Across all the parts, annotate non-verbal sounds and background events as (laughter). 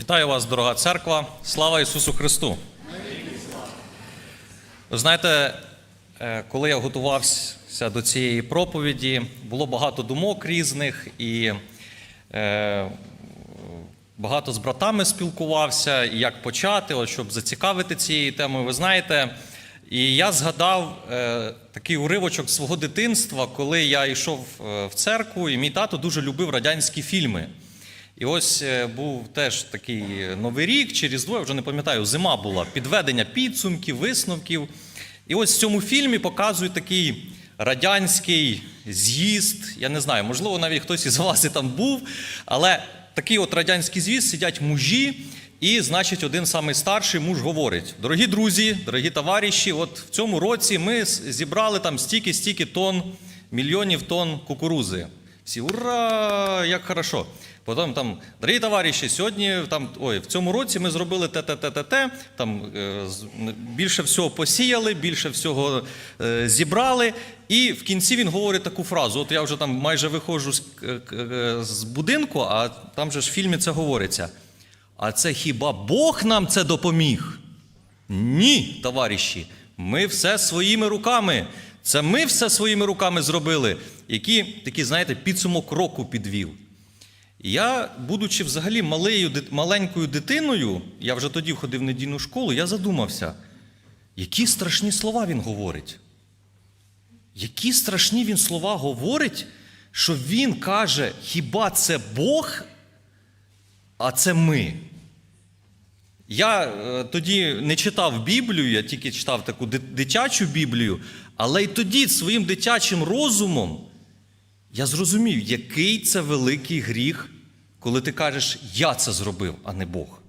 Вітаю вас, дорога церква. Слава Ісусу Христу! Ви знаєте, е, коли я готувався до цієї проповіді, було багато думок різних і е, багато з братами спілкувався, і як почати, от, щоб зацікавити цією темою. Ви знаєте, і я згадав е, такий уривочок свого дитинства, коли я йшов в церкву, і мій тато дуже любив радянські фільми. І ось е, був теж такий новий рік, чи Різдво, я вже не пам'ятаю, зима була, підведення підсумків, висновків. І ось в цьому фільмі показують такий радянський з'їзд. Я не знаю, можливо, навіть хтось із вас і там був, але такий от радянський з'їзд сидять мужі, і, значить, один самий старший муж говорить: дорогі друзі, дорогі товариші, от в цьому році ми зібрали там стільки-стільки тонн, мільйонів тонн кукурузи. Всі ура! Як хорошо! Потім там, дорогі товариші, сьогодні там, ой, в цьому році ми зробили те, те, те, те, те, там е, більше всього посіяли, більше всього е, зібрали. І в кінці він говорить таку фразу: от я вже там майже виходжу з, е, з будинку, а там же ж в фільмі це говориться. А це хіба Бог нам це допоміг? Ні, товариші, ми все своїми руками. Це ми все своїми руками зробили, які такий, знаєте, підсумок року підвів. Я, будучи взагалі малею, маленькою дитиною, я вже тоді входив в недільну школу, я задумався, які страшні слова він говорить. Які страшні він слова говорить, що він каже, хіба це Бог, а це ми. Я е, тоді не читав Біблію, я тільки читав таку дитячу Біблію, але й тоді своїм дитячим розумом я зрозумів, який це великий гріх, коли ти кажеш, я це зробив, а не Бог.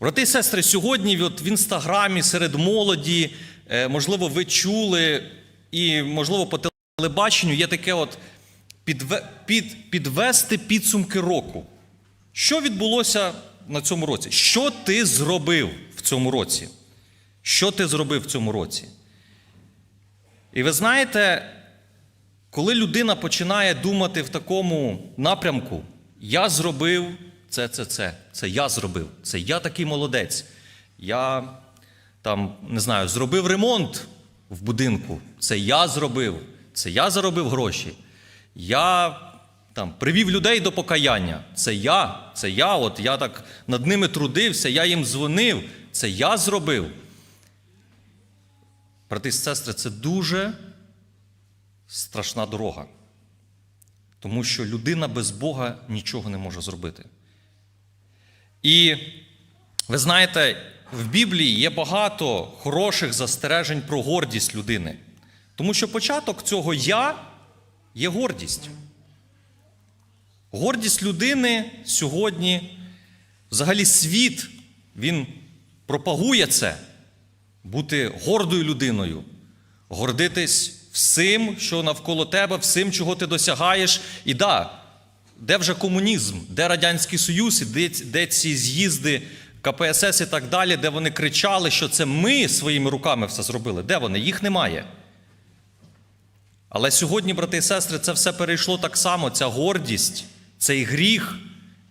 Брати і сестри, сьогодні от в інстаграмі серед молоді, е, можливо, ви чули, і, можливо, по телебаченню є таке от під, підвести підсумки року. Що відбулося на цьому році? Що ти зробив в цьому році? Що ти зробив в цьому році? І ви знаєте, коли людина починає думати в такому напрямку, я зробив це, це, це, це я зробив, це я такий молодець. Я там, не знаю, зробив ремонт в будинку, це я зробив, це я заробив гроші. Я там привів людей до покаяння. Це я, це я, от я так над ними трудився, я їм дзвонив, це я зробив. Брати і сестри, це дуже страшна дорога. Тому що людина без Бога нічого не може зробити. І ви знаєте, в Біблії є багато хороших застережень про гордість людини. Тому що початок цього я є гордість. Гордість людини сьогодні, взагалі, світ, він пропагує це, бути гордою людиною, гордитись всім, що навколо тебе, всім, чого ти досягаєш. І да, де вже комунізм, де Радянський Союз, і де, де ці з'їзди КПСС і так далі, де вони кричали, що це ми своїми руками все зробили. Де вони? Їх немає. Але сьогодні, брати і сестри, це все перейшло так само. Ця гордість, цей гріх,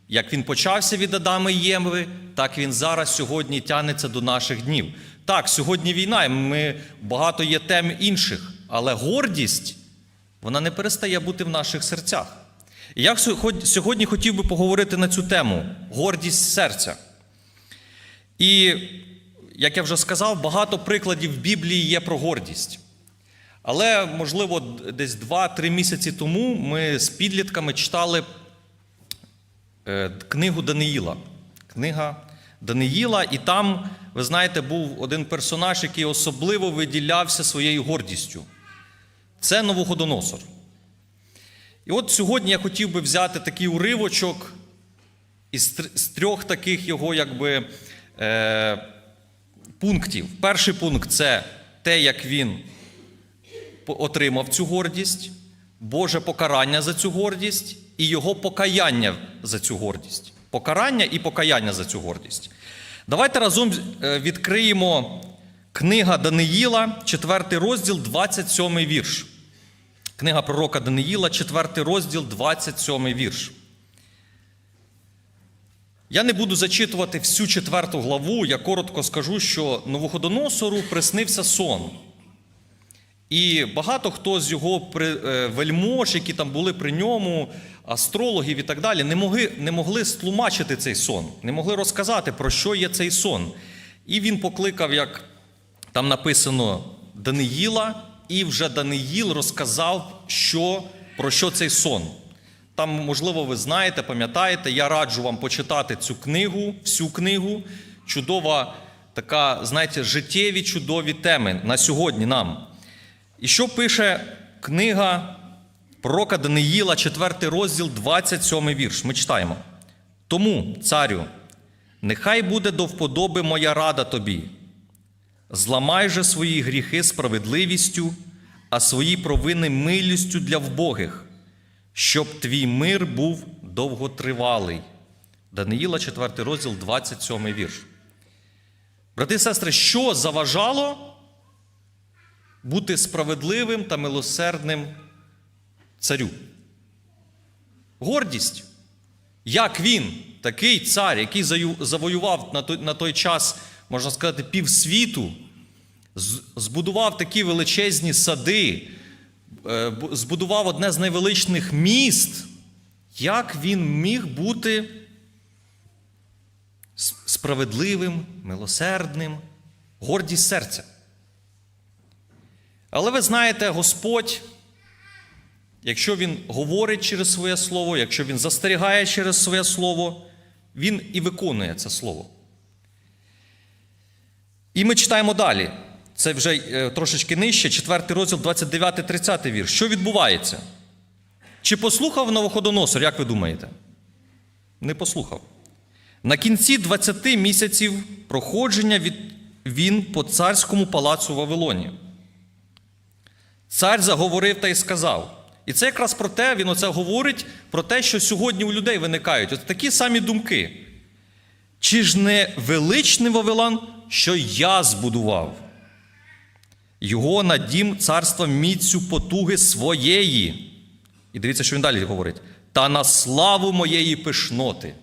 як він почався від Адама і Єви, так він зараз сьогодні тягнеться до наших днів. Так, сьогодні війна, і ми, багато є тем інших, але гордість, вона не перестає бути в наших серцях. І я сьогодні- хотів би поговорити на цю тему гордість серця. І, як я вже сказав, багато прикладів в Біблії є про гордість. Але, можливо, десь 2-3 місяці тому ми з підлітками читали е, книгу Даниїла. Книга Даниїла, і там, ви знаєте, був один персонаж, який особливо виділявся своєю гордістю. Це Новоходоносор. І от сьогодні я хотів би взяти такий уривочок із трьох таких його якби, е, пунктів. Перший пункт це те, як він отримав цю гордість, Боже покарання за цю гордість і його покаяння за цю гордість. Покарання і покаяння за цю гордість. Давайте разом е, відкриємо книга Даниїла, 4 розділ, 27 вірш. Книга пророка Даниїла, 4 розділ, 27 вірш. Я не буду зачитувати всю четверту главу, я коротко скажу, що Новоходоносору приснився сон. І багато хто з його е, вельмож, які там були при ньому, астрологів і так далі, не могли, не могли стлумачити цей сон, не могли розказати, про що є цей сон. І він покликав, як там написано, Даниїла, і вже Даниїл розказав, що, про що цей сон. Там, можливо, ви знаєте, пам'ятаєте, я раджу вам почитати цю книгу, всю книгу. Чудова така, знаєте, життєві чудові теми на сьогодні нам. І що пише книга пророка Даниїла, 4 розділ, 27 вірш. Ми читаємо. Тому, царю, нехай буде до вподоби моя рада тобі. Зламай же свої гріхи справедливістю, а свої провини милістю для вбогих, щоб твій мир був довготривалий. Даниїла, 4 розділ, 27 вірш. Брати і сестри, що заважало бути справедливим та милосердним царю? Гордість. Як він, такий цар, який завоював на той, час, можна сказати, півсвіту, збудував такі величезні сади, е, збудував одне з найвеличних міст, як він міг бути справедливим, милосердним, гордість серця? Але ви знаєте, Господь, якщо Він говорить через своє слово, якщо Він застерігає через своє слово, Він і виконує це слово. І ми читаємо далі. Це вже е, трошечки нижче, 4 розділ, 29-30 вірш. Що відбувається? Чи послухав Новоходоносор, як ви думаєте? Не послухав. На кінці 20 місяців проходження від, він по царському палацу в Вавилоні. Цар заговорив та й сказав. І це якраз про те, він оце говорить про те, що сьогодні у людей виникають от такі самі думки. Чи ж не величний Вавилон, що я збудував? Його на дім царства міцю потуги своєї. І дивіться, що він далі говорить. Та на славу моєї пишноти.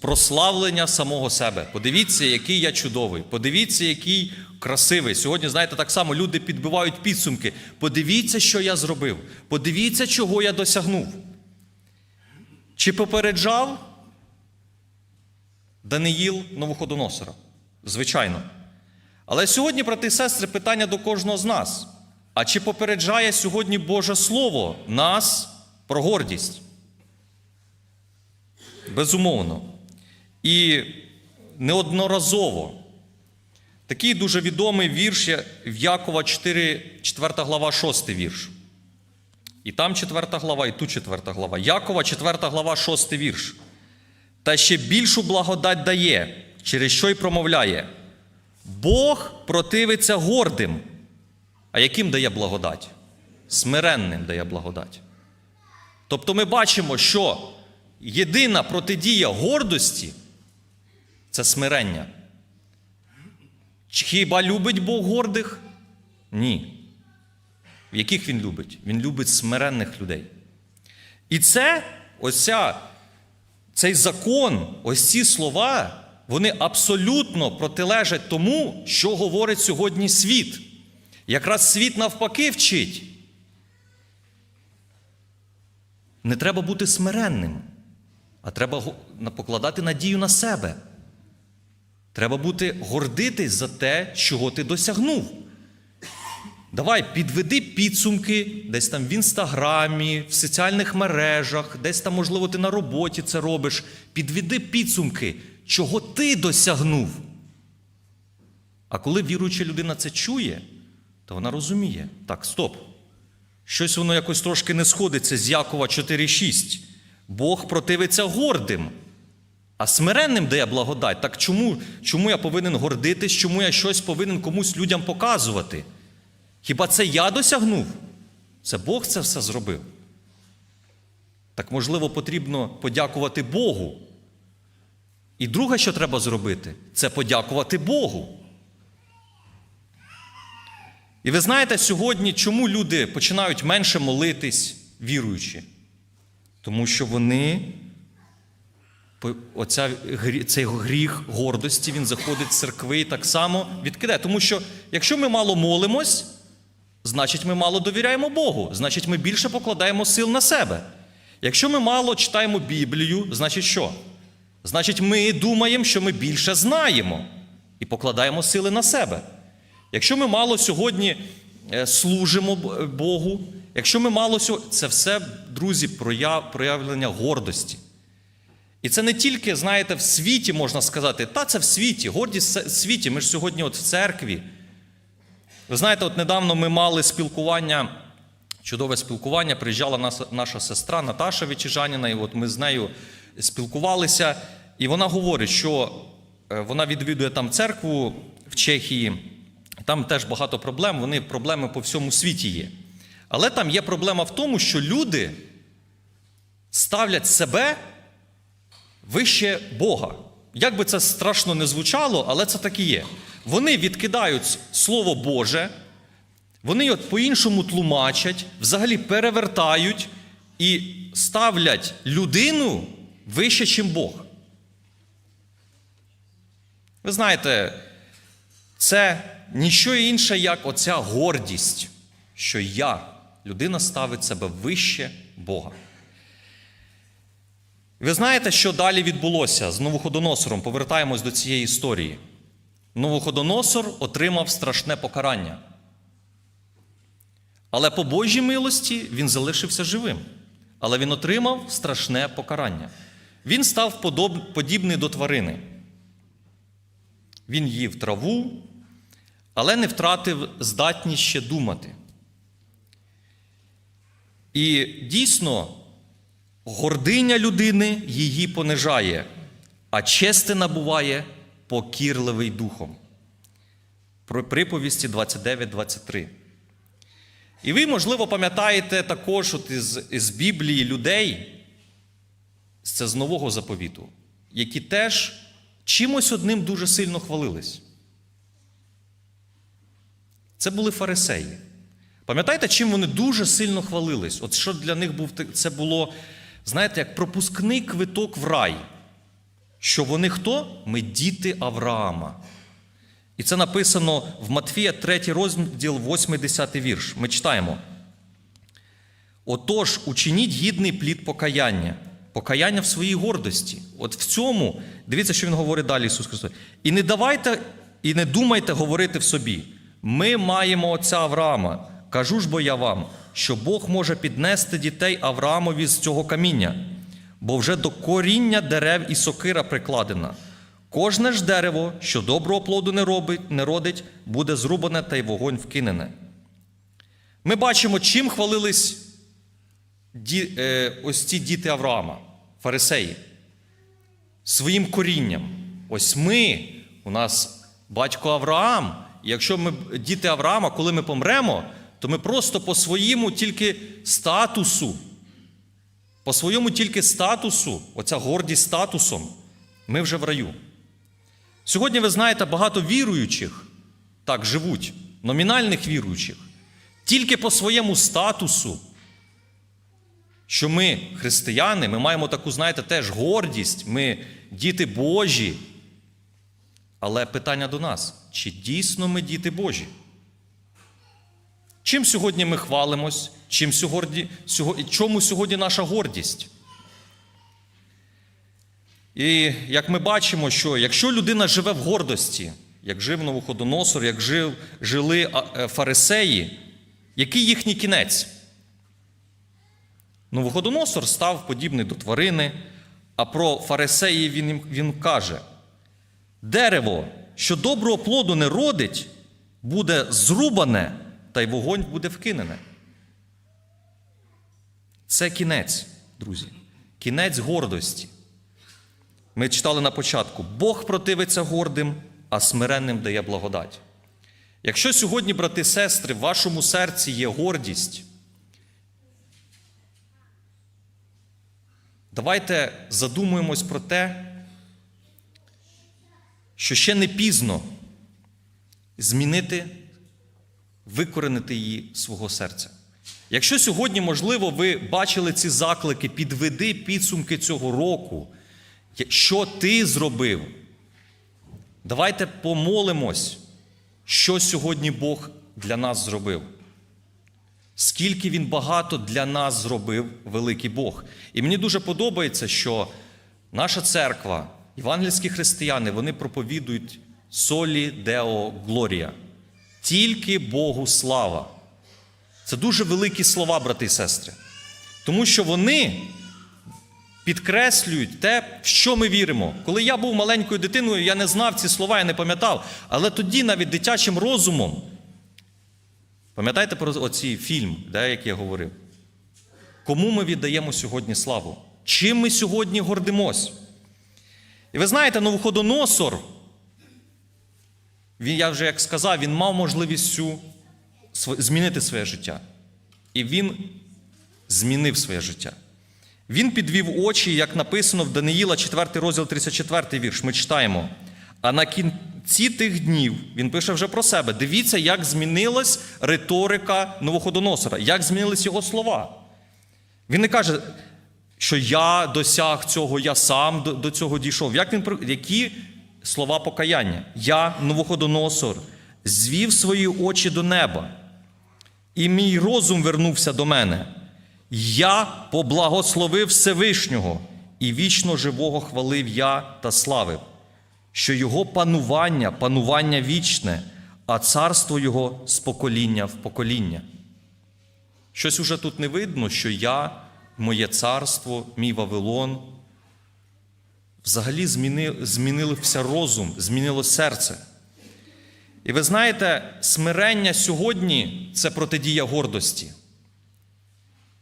Прославлення самого себе. Подивіться, який я чудовий. Подивіться, який красивий. Сьогодні, знаєте, так само люди підбивають підсумки. Подивіться, що я зробив. Подивіться, чого я досягнув. Чи попереджав Даниїл Новоходоносора? Звичайно. Але сьогодні, брати і сестри, питання до кожного з нас. А чи попереджає сьогодні Боже Слово нас про гордість? Безумовно. І неодноразово. Такий дуже відомий вірш в Якова 4, 4 глава, 6 вірш. І там 4 глава, і тут 4 глава. Якова, 4 глава, 6 вірш. Та ще більшу благодать дає, через що й промовляє. Бог противиться гордим. А яким дає благодать? Смиренним дає благодать. Тобто ми бачимо, що єдина протидія гордості це смирення. Хіба любить Бог гордих? Ні. Яких він любить? Він любить смиренних людей. І це, ось цей закон, ось ці слова, вони абсолютно протилежать тому, що говорить сьогодні світ. Якраз світ навпаки вчить. Не треба бути смиренним, а треба покладати надію на себе. Треба бути гордитись за те, чого ти досягнув. Давай підведи підсумки десь там в інстаграмі, в соціальних мережах, десь там, можливо, ти на роботі це робиш. Підведи підсумки, чого ти досягнув. А коли віруюча людина це чує, то вона розуміє: так, стоп. Щось воно якось трошки не сходиться з Якова 4.6. Бог противиться гордим, а смиренним дає благодать. Так чому, чому я повинен гордитись, чому я щось повинен комусь людям показувати? Хіба це я досягнув? Це Бог це все зробив. Так, можливо, потрібно подякувати Богу. І друге, що треба зробити, це подякувати Богу. І ви знаєте сьогодні, чому люди починають менше молитись, віруючи? Тому що вони, оця, цей гріх гордості, він заходить з церкви і так само відкидає. Тому що якщо ми мало молимось, значить ми мало довіряємо Богу, значить ми більше покладаємо сил на себе. Якщо ми мало читаємо Біблію, значить що? Значить, ми думаємо, що ми більше знаємо і покладаємо сили на себе. Якщо ми мало сьогодні е, служимо Богу, якщо ми мало сьогодні, це все, друзі, прояв- проявлення гордості. І це не тільки, знаєте, в світі можна сказати, та це в світі, гордість в світі. Ми ж сьогодні от в церкві. Ви знаєте, от недавно ми мали спілкування, чудове спілкування. Приїжджала наша, сестра Наташа Вічижаніна, і от ми з нею спілкувалися. І вона говорить, що е, вона відвідує там церкву в Чехії. Там теж багато проблем. Вони проблеми по всьому світі є. Але там є проблема в тому, що люди ставлять себе вище Бога. Як би це страшно не звучало, але це так і є. Вони відкидають Слово Боже, вони от по-іншому тлумачать, взагалі перевертають і ставлять людину вище, ніж Бог. Ви знаєте, це ніщо інше, як оця гордість, що я, людина ставить себе вище Бога. Ви знаєте, що далі відбулося з Новоходоносором? Повертаємось до цієї історії. Новоходоносор отримав страшне покарання. Але по Божій милості він залишився живим. Але він отримав страшне покарання. Він став подібний до тварини. Він їв траву, але не втратив здатність ще думати. І дійсно, гординя людини її понижає, а чести набуває покірливий духом. Про приповісті 29-23. І ви, можливо, пам'ятаєте також от із, із Біблії людей, це з Нового заповіту, які теж чимось одним дуже сильно хвалились. Це були фарисеї. Пам'ятаєте, чим вони дуже сильно хвалились? От що для них був це було, знаєте, як пропускний квиток в рай. Що вони хто? Ми діти Авраама. І це написано в Матфія 3 розділ, 8-10 вірш. Ми читаємо. Отож, учиніть гідний плід покаяння, покаяння в своїй гордості. От в цьому, дивіться, що він говорить далі, Ісус Христос. І не давайте, і не думайте говорити в собі. Ми маємо отця Авраама. Кажу ж бо я вам, що Бог може піднести дітей Авраамові з цього каміння, бо вже до коріння дерев і сокира прикладена. Кожне ж дерево, що доброго плоду не робить, не родить, буде зрубане та й вогонь вкинене. Ми бачимо, чим хвалились е, ось ці діти Авраама, фарисеї, своїм корінням. Ось ми, у нас батько Авраам. І якщо ми діти Авраама, коли ми помремо, то ми просто по своєму тільки статусу, по своєму тільки статусу, оця гордість статусом, ми вже в раю. Сьогодні ви знаєте, багато віруючих так живуть, номінальних віруючих, тільки по своєму статусу, що ми християни, ми маємо таку, знаєте, теж гордість, ми діти Божі. Але питання до нас: чи дійсно ми діти Божі? Чим сьогодні ми хвалимось? Чим сьогодні, сього- чому сьогодні наша гордість? І як ми бачимо, що якщо людина живе в гордості, як жив Новоходоносор, як жив, жили е, фарисеї, який їхній кінець? Новоходоносор став подібний до тварини, а про фарисеїв він, він каже: дерево, що доброго плоду не родить, буде зрубане, та й вогонь буде вкинене. Це кінець, друзі. Кінець гордості. Ми читали на початку: Бог противиться гордим, а смиренним дає благодать. Якщо сьогодні, брати і сестри, в вашому серці є гордість, давайте задумуємось про те, що ще не пізно змінити, викоренити її свого серця. Якщо сьогодні, можливо, ви бачили ці заклики, підведи підсумки цього року, що ти зробив, давайте помолимось, що сьогодні Бог для нас зробив. Скільки він багато для нас зробив, великий Бог. І мені дуже подобається, що наша церква, євангельські християни, вони проповідують солі Део Глорія. Тільки Богу слава. Це дуже великі слова, брати і сестри. Тому що вони підкреслюють те, в що ми віримо. Коли я був маленькою дитиною, я не знав ці слова, я не пам'ятав. Але тоді навіть дитячим розумом, пам'ятаєте про оцей фільм, де, як я говорив? Кому ми віддаємо сьогодні славу? Чим ми сьогодні гордимось? І ви знаєте, Новоходоносор, він, я вже як сказав, він мав можливість цю, змінити своє життя. І він змінив своє життя. Він підвів очі, як написано в Даниїла, 4 розділ, 34 вірш. Ми читаємо. А на кінці тих днів він пише вже про себе. Дивіться, як змінилась риторика Новоходоносора, як змінились його слова. Він не каже, що я досяг цього, я сам до, цього дійшов. Як він, які слова покаяння? Я, Новоходоносор, звів свої очі до неба, і мій розум вернувся до мене. Я поблагословив Всевишнього і вічно живого хвалив я та славив, що його панування, панування вічне, а царство його з покоління в покоління. Щось уже тут не видно, що я, моє царство, мій Вавилон. Взагалі зміни, змінився розум, змінило серце. І ви знаєте, смирення сьогодні це протидія гордості.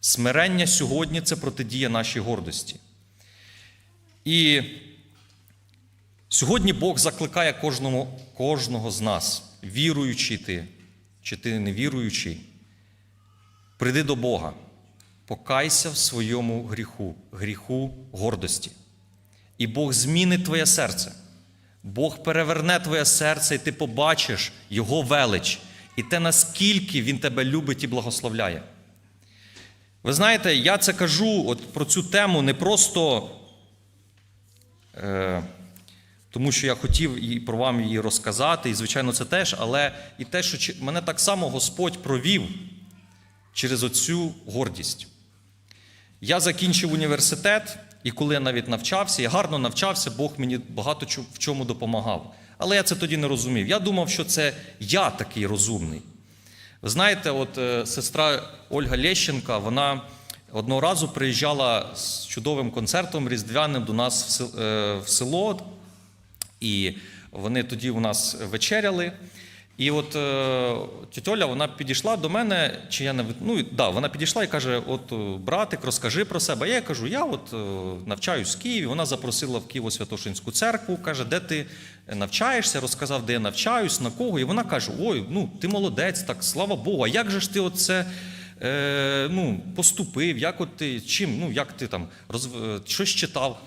Смирення сьогодні це протидія нашій гордості. І сьогодні Бог закликає кожному, кожного з нас, віруючий ти, чи ти не віруючий, прийди до Бога, покайся в своєму гріху, гріху гордості. І Бог змінить твоє серце. Бог переверне твоє серце, і ти побачиш Його велич, і те, наскільки Він тебе любить і благословляє. Ви знаєте, я це кажу от про цю тему не просто е, тому, що я хотів і про вам її розказати, і, звичайно, це теж, але і те, що мене так само Господь провів через оцю гордість. Я закінчив університет, і коли я навіть навчався, я гарно навчався, Бог мені багато в чому допомагав. Але я це тоді не розумів. Я думав, що це я такий розумний. Ви знаєте, от е, сестра Ольга Лещенка, вона одного разу приїжджала з чудовим концертом різдвяним до нас в е, в село, і вони тоді у нас вечеряли. І от е, тітя Оля, вона підійшла до мене, чи я не ну, да, вона підійшла і каже: От е, братик, розкажи про себе. Я кажу, я от е, навчаюсь в Києві. Вона запросила в Києво-Святошинську церкву, каже, де ти навчаєшся, розказав, де я навчаюсь, на кого. І вона каже: Ой, ну ти молодець, так слава Богу, а як же ж ти оце е, ну, поступив? Як от ти чим? Ну, як ти там роз, е, щось читав?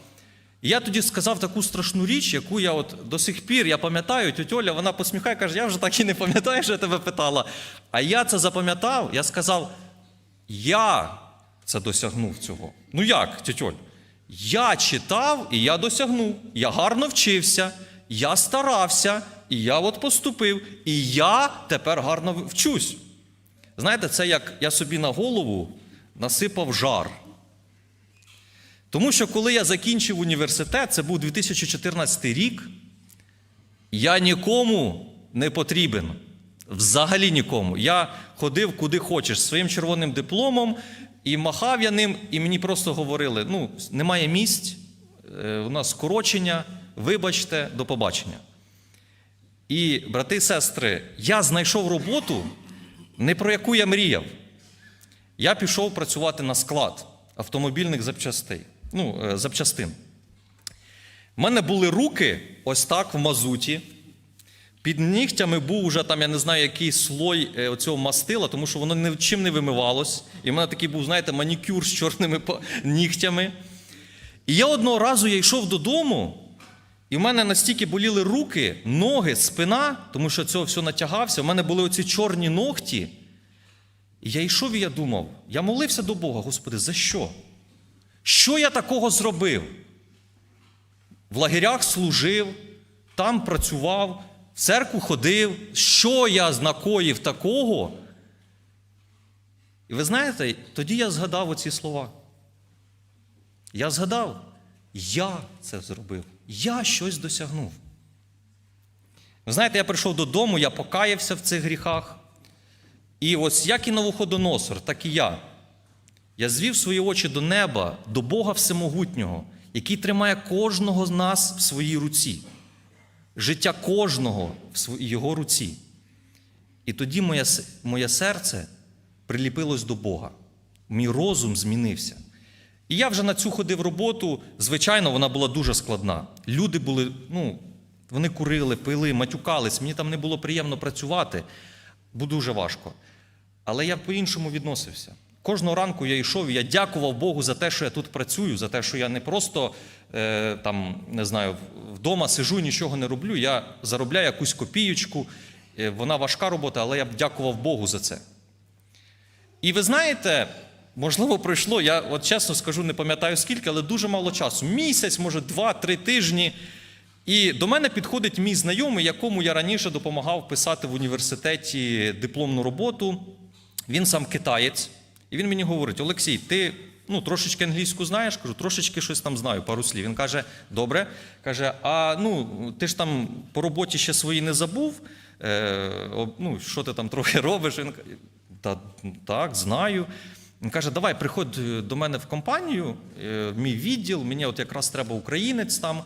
І я тоді сказав таку страшну річ, яку я от до сих пір я пам'ятаю, тьотя Оля, вона посміхає, каже, я вже так і не пам'ятаю, що я тебе питала. А я це запам'ятав, я сказав, я це досягнув цього. Ну як, тьотя Оль? Я читав і я досягнув. Я гарно вчився, я старався, і я от поступив, і я тепер гарно вчусь. Знаєте, це як я собі на голову насипав жар. Тому що коли я закінчив університет, це був 2014 рік, я нікому не потрібен. Взагалі нікому. Я ходив куди хочеш своїм червоним дипломом і махав я ним, і мені просто говорили: ну, немає місць, е, у нас скорочення, вибачте, до побачення. І, брати і сестри, я знайшов роботу, не про яку я мріяв. Я пішов працювати на склад автомобільних запчастей, ну, е, запчастин. У мене були руки ось так в мазуті. Під нігтями був уже там, я не знаю, який слой е, оцього мастила, тому що воно ні чим не вимивалось. І в мене такий був, знаєте, манікюр з чорними нігтями. І я одного разу я йшов додому, і в мене настільки боліли руки, ноги, спина, тому що цього все натягався. У мене були оці чорні ногті. І я йшов і я думав, я молився до Бога, Господи, за що? Що я такого зробив? В лагерях служив, там працював, в церкву ходив. Що я накоїв такого? І ви знаєте, тоді я згадав оці слова. Я згадав, я це зробив, я щось досягнув. Ви знаєте, я прийшов додому, я покаявся в цих гріхах. І ось як і Навуходоносор, так і я. Я звів свої очі до неба, до Бога Всемогутнього, який тримає кожного з нас в своїй руці, життя кожного в його руці. І тоді моє, моє серце приліпилось до Бога. Мій розум змінився. І я вже на цю ходив роботу. Звичайно, вона була дуже складна. Люди були, ну, вони курили, пили, матюкались. Мені там не було приємно працювати, бо дуже важко. Але я по-іншому відносився. Кожного ранку я йшов і я дякував Богу за те, що я тут працюю, за те, що я не просто е, там, не знаю, вдома сижу, нічого не роблю. Я заробляю якусь копієчку. Е, Вона важка робота, але я б дякував Богу за це. І ви знаєте, можливо, пройшло, я от чесно скажу, не пам'ятаю скільки, але дуже мало часу. Місяць, може, два-три тижні. І до мене підходить мій знайомий, якому я раніше допомагав писати в університеті дипломну роботу. Він сам китаєць. І він мені говорить: Олексій, ти ну, трошечки англійську знаєш? Кажу, трошечки щось там знаю, пару слів. Він каже: добре. Каже, а ну, ти ж там по роботі ще свої не забув. Е, ну, що ти там трохи (laughs) робиш? Він каже, та, так, знаю. Він каже, давай приходь е, до мене в компанію, е, мій відділ, мені от якраз треба українець там.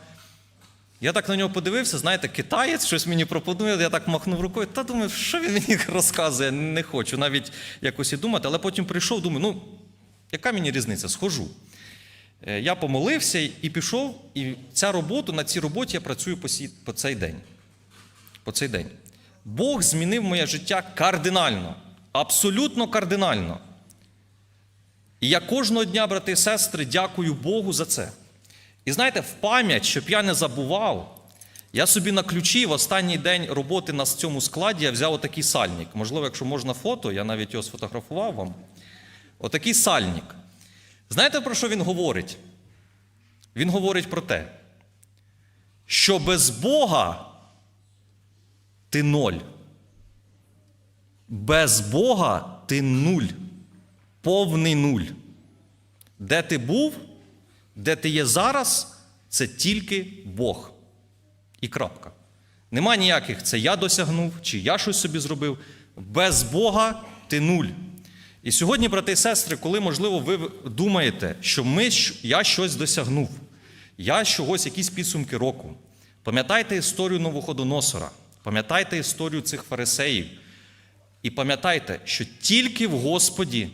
Я так на нього подивився, знаєте, китаєць щось мені пропонує, я так махнув рукою, та думаю, що він мені (laughs) розказує, не хочу навіть якось і думати. Але потім прийшов, думаю, ну, яка мені різниця? Схожу. Е, Я помолився і пішов, і ця робота, на цій роботі я працюю по, сі- по цей день. По цей день. Бог змінив моє життя кардинально, абсолютно кардинально. І я кожного дня, брати і сестри, дякую Богу за це. І знаєте, в пам'ять, щоб я не забував, я собі на ключі в останній день роботи на цьому складі я взяв отакий сальник. Можливо, якщо можна фото, я навіть його сфотографував вам. Отакий сальник. Знаєте, про що він говорить? Він говорить про те, що без Бога ти ноль. Без Бога ти нуль. Повний нуль. Де ти був, де ти є зараз, це тільки Бог. І крапка. Нема ніяких, це я досягнув, чи я щось собі зробив. Без Бога ти нуль. І сьогодні, брати і сестри, коли, можливо, ви думаєте, що ми, я щось досягнув, я чогось, якісь підсумки року. Пам'ятайте історію Новоходоносора, пам'ятайте історію цих фарисеїв. І пам'ятайте, що тільки в Господі,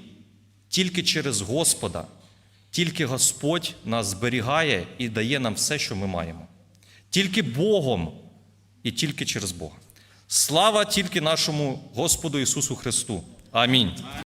тільки через Господа, тільки Господь нас зберігає і дає нам все, що ми маємо. Тільки Богом і тільки через Бога. Слава тільки нашому Господу Ісусу Христу. Амінь.